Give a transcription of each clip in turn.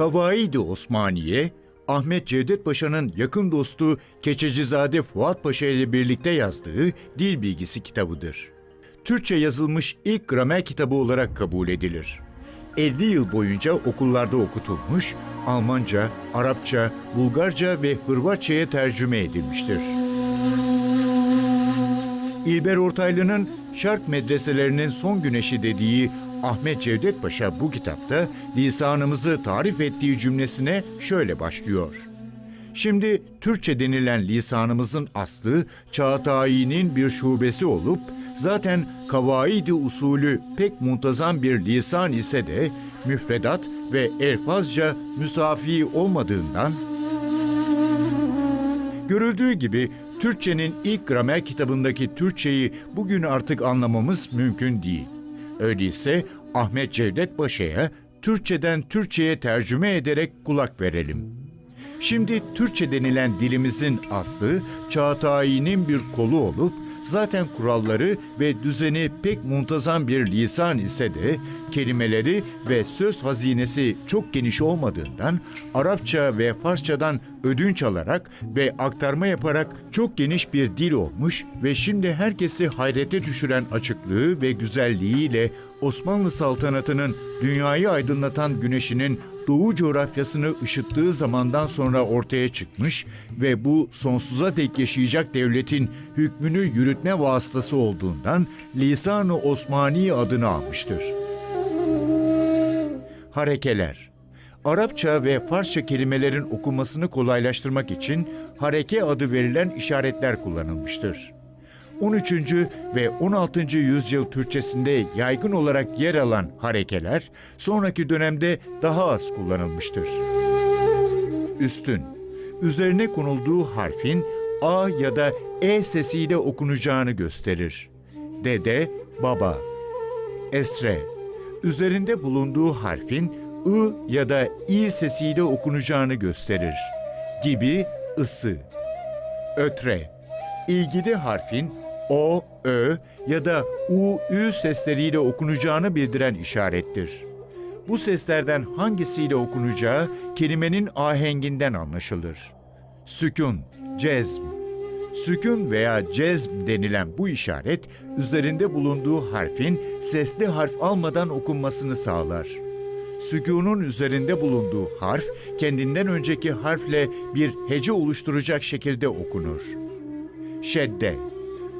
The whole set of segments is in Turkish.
Kavaidi Osmaniye, Ahmet Cevdet Paşa'nın yakın dostu Keçecizade Fuat Paşa ile birlikte yazdığı dil bilgisi kitabıdır. Türkçe yazılmış ilk gramer kitabı olarak kabul edilir. 50 yıl boyunca okullarda okutulmuş, Almanca, Arapça, Bulgarca ve Hırvatça'ya tercüme edilmiştir. İlber Ortaylı'nın şark medreselerinin son güneşi dediği Ahmet Cevdet Paşa bu kitapta lisanımızı tarif ettiği cümlesine şöyle başlıyor. Şimdi Türkçe denilen lisanımızın aslı Çağatay'ın bir şubesi olup zaten kavaidi usulü pek muntazam bir lisan ise de müfredat ve elfazca müsafi olmadığından Görüldüğü gibi Türkçenin ilk gramer kitabındaki Türkçeyi bugün artık anlamamız mümkün değil. Öyleyse Ahmet Cevdet Paşa'ya Türkçeden Türkçe'ye tercüme ederek kulak verelim. Şimdi Türkçe denilen dilimizin aslı Çağatay'ın bir kolu olup zaten kuralları ve düzeni pek muntazam bir lisan ise de kelimeleri ve söz hazinesi çok geniş olmadığından Arapça ve Farsçadan ödünç alarak ve aktarma yaparak çok geniş bir dil olmuş ve şimdi herkesi hayrete düşüren açıklığı ve güzelliğiyle Osmanlı saltanatının dünyayı aydınlatan güneşinin Doğu coğrafyasını ışıttığı zamandan sonra ortaya çıkmış ve bu sonsuza dek yaşayacak devletin hükmünü yürütme vasıtası olduğundan Lisan-ı Osmani adını almıştır. Harekeler Arapça ve Farsça kelimelerin okunmasını kolaylaştırmak için hareke adı verilen işaretler kullanılmıştır. 13. ve 16. yüzyıl Türkçesinde yaygın olarak yer alan harekeler sonraki dönemde daha az kullanılmıştır. Üstün, üzerine konulduğu harfin A ya da E sesiyle okunacağını gösterir. Dede, baba. Esre, üzerinde bulunduğu harfin I ya da İ sesiyle okunacağını gösterir. Gibi, ısı. Ötre, ilgili harfin O, Ö ya da U, Ü sesleriyle okunacağını bildiren işarettir. Bu seslerden hangisiyle okunacağı kelimenin ahenginden anlaşılır. Sükun, cezm. Sükun veya cezm denilen bu işaret üzerinde bulunduğu harfin sesli harf almadan okunmasını sağlar. Sükunun üzerinde bulunduğu harf kendinden önceki harfle bir hece oluşturacak şekilde okunur. Şedde,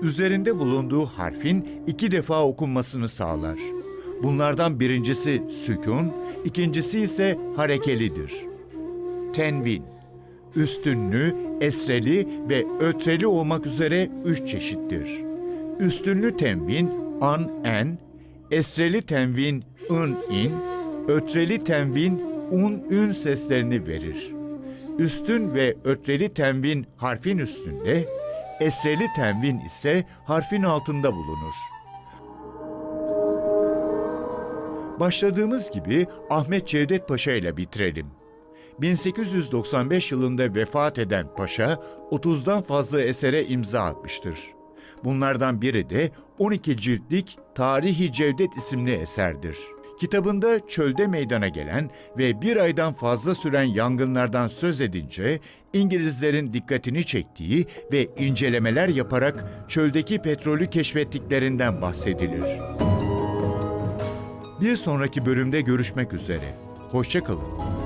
üzerinde bulunduğu harfin iki defa okunmasını sağlar. Bunlardan birincisi sükun, ikincisi ise harekelidir. Tenvin, üstünlü, esreli ve ötreli olmak üzere üç çeşittir. Üstünlü tenvin, an, en, esreli tenvin, ın, in, ötreli tenvin, un, ün seslerini verir. Üstün ve ötreli tenvin harfin üstünde, esreli tenvin ise harfin altında bulunur. Başladığımız gibi Ahmet Cevdet Paşa ile bitirelim. 1895 yılında vefat eden Paşa 30'dan fazla esere imza atmıştır. Bunlardan biri de 12 ciltlik Tarihi Cevdet isimli eserdir. Kitabında çölde meydana gelen ve bir aydan fazla süren yangınlardan söz edince İngilizlerin dikkatini çektiği ve incelemeler yaparak çöldeki petrolü keşfettiklerinden bahsedilir. Bir sonraki bölümde görüşmek üzere. Hoşçakalın.